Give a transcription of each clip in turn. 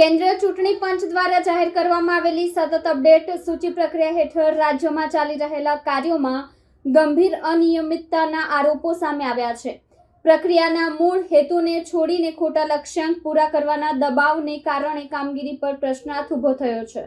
કેન્દ્રીય ચૂંટણી પંચ દ્વારા જાહેર કરવામાં આવેલી સતત અપડેટ સૂચિ પ્રક્રિયા હેઠળ રાજ્યમાં ચાલી રહેલા કાર્યોમાં ગંભીર અનિયમિતતાના આરોપો સામે આવ્યા છે. પ્રક્રિયાના મૂળ હેતુને છોડીને ખોટા લક્ષ્યાંક પૂરા કરવાના દબાવને કારણે કામગીરી પર પ્રશ્નાર્થ ઊભો થયો છે.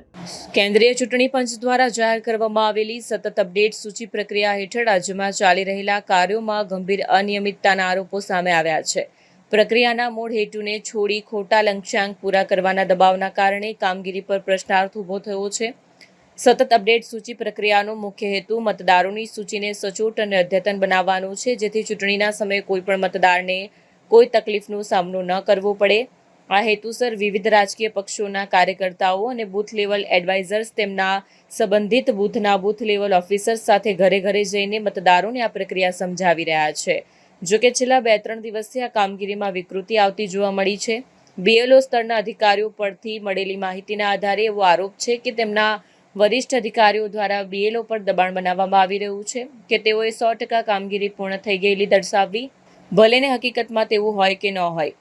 કેન્દ્રીય ચૂંટણી પંચ દ્વારા જાહેર કરવામાં આવેલી સતત અપડેટ સૂચિ પ્રક્રિયા હેઠળ રાજ્યમાં ચાલી રહેલા કાર્યોમાં ગંભીર અનિયમિતતાના આરોપો સામે આવ્યા છે. પ્રક્રિયાના મૂળ હેતુને છોડી ખોટા લક્ષ્યાંક પૂરા કરવાના દબાવના કારણે કામગીરી પર પ્રશ્નાર્થ ઊભો થયો છે. સતત અપડેટ સૂચિ પ્રક્રિયાનો મુખ્ય હેતુ મતદારોની સૂચિને સચોટ અને અદ્યતન બનાવવાનો છે, જેથી ચૂંટણીના સમયે કોઈપણ મતદારને કોઈ તકલીફનો સામનો ન કરવો પડે. આ હેતુસર વિવિધ રાજકીય પક્ષોના કાર્યકર્તાઓ અને બૂથ લેવલ એડવાઇઝર્સ તેમના સંબંધિત બૂથના બૂથ લેવલ ઓફિસર્સ સાથે ઘરે ઘરે જઈને મતદારોને આ પ્રક્રિયા સમજાવી રહ્યા છે. જો કે છેલ્લા બે ત્રણ દિવસથી આ કામગીરીમાં વિકૃતિ આવતી જોવા મળી છે. બીએલઓ સ્તરના અધિકારીઓ પરથી મળેલી માહિતીના આધારે એવો આરોપ છે કે તેમના વરિષ્ઠ અધિકારીઓ દ્વારા બીએલઓ પર દબાણ બનાવવામાં આવી રહ્યું છે કે તેઓએ સો ટકા કામગીરી પૂર્ણ થઈ ગયેલી દર્શાવવી ભલેને હકીકતમાં તેવું હોય કે ન હોય.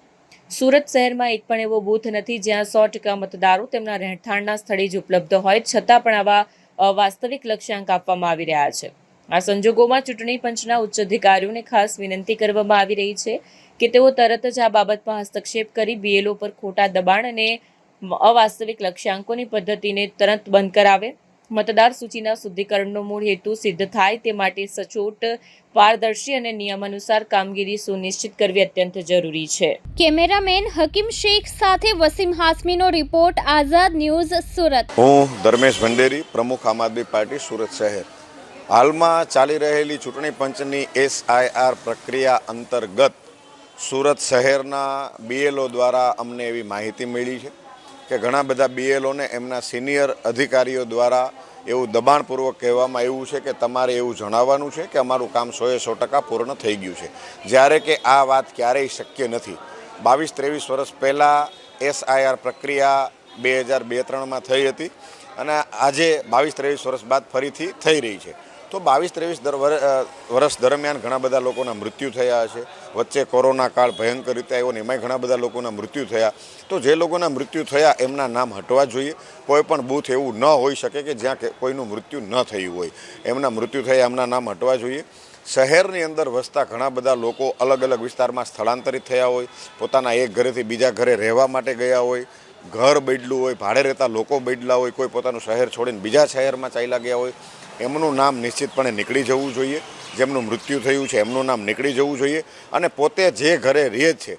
સુરત શહેરમાં એક પણ એવો બૂથ નથી જ્યાં સો ટકા મતદારો તેમના રહેઠાણના સ્થળે જ ઉપલબ્ધ હોય, છતાં પણ આવા વાસ્તવિક લક્ષ્યાંક આપવામાં આવી રહ્યા છે. આ સંજોગોમાં ચૂંટણી પંચના ઉચ્ચ અધિકારીઓને ખાસ વિનંતી કરવામાં આવી રહી છે કે તેઓ તરત જ આ બાબતમાં હસ્તક્ષેપ કરી બીએલઓ પર ખોટા દબાણ અને અવાસ્તવિક લક્ષ્યાંકોની પદ્ધતિને તરત બંધ કરાવે. મતદાર સૂચિના શુદ્ધિકરણનો મૂળ હેતુ સિદ્ધ થાય તે માટે સચોટ પારદર્શી અને નિયમાનુસાર કામગીરી સુનિશ્ચિત કરવી અત્યંત જરૂરી છે. કેમેરામેન હકીમ શેખ સાથે વસીમ હાસમીનો રિપોર્ટ આઝાદ ન્યૂઝ સુરત. હું ધર્મેશ ભંડેરી પ્રમુખ આમ આદમી પાર્ટી સુરત શહેર. હાલમાં ચાલી રહેલી ચૂંટણી પંચની એસઆઈઆર પ્રક્રિયા અંતર્ગત સુરત શહેરના બીએલઓ દ્વારા અમને એવી માહિતી મળી છે કે ઘણા બધા બીએલઓને એમના સિનિયર અધિકારીઓ દ્વારા એવું દબાણપૂર્વક કહેવામાં આવ્યું છે કે તમારે એવું જણાવવાનું છે કે અમારું કામ સોએ સો ટકા પૂર્ણ થઈ ગયું છે. જ્યારે કે આ વાત ક્યારેય શક્ય નથી. બાવીસ ત્રેવીસ વર્ષ પહેલાં એસઆઈઆર પ્રક્રિયા બે હજાર બે ત્રણમાં થઈ હતી. અને આજે બાવીસ ત્રેવીસ વર્ષ બાદ ફરીથી થઈ રહી છે. તો બાવીસ ત્રેવીસ દર વર્ષ દરમિયાન ઘણા બધા લોકોના મૃત્યુ થયા છે વચ્ચે કોરોના કાળ ભયંકર રીતે આવ્યો ને એમાંય ઘણા બધા લોકોના મૃત્યુ થયા. તો જે લોકોના મૃત્યુ થયા એમના નામ હટવા જોઈએ. કોઈ પણ બૂથ એવું ન હોઈ શકે કે જ્યાં કોઈનું મૃત્યુ ન થયું હોય. એમના મૃત્યુ થયા એમના નામ હટવા જોઈએ. શહેરની અંદર વસતા ઘણા બધા લોકો અલગ અલગ વિસ્તારમાં સ્થળાંતરિત થયા હોય. પોતાના એક ઘરેથી બીજા ઘરે રહેવા માટે ગયા હોય. ઘર બદલું હોય, ભાડે રહેતા લોકો બદલા હોય, કોઈ પોતાનું શહેર છોડીને બીજા શહેરમાં ચાલ્યા ગયા હોય, એમનું નામ નિશ્ચિતપણે નીકળી જવું જોઈએ. જેમનું મૃત્યુ થયું છે, એમનું નામ નીકળી જવું જોઈએ. અને પોતે જે ઘરે રહે છે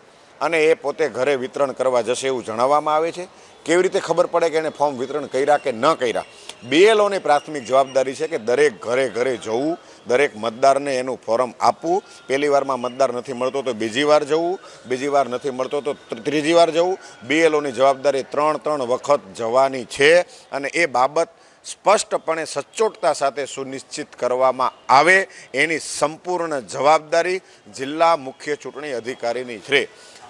અને એ પોતે ઘરે વિતરણ કરવા જશે એવું જણાવવામાં આવે છે. કેવી રીતે ખબર પડે કે એને ફોર્મ વિતરણ કર્યા કે ન કર્યા? બીએલઓની પ્રાથમિક જવાબદારી છે કે દરેક ઘરે ઘરે જવું, દરેક મતદારને એનું ફોર્મ આપવું. પહેલી વારમાં મતદાર નથી મળતો તો બીજી વાર જવું, બીજી વાર નથી મળતો તો ત્રી- ત્રીજી વાર જવું. બીએલઓની જવાબદારી ત્રણ ત્રણ વખત જવાની છે અને એ બાબત સ્પષ્ટપણે સચોટતા સાથે સુનિશ્ચિત કરવામાં આવે. એની સંપૂર્ણ જવાબદારી જિલ્લા મુખ્ય ચૂંટણી અધિકારીની છે.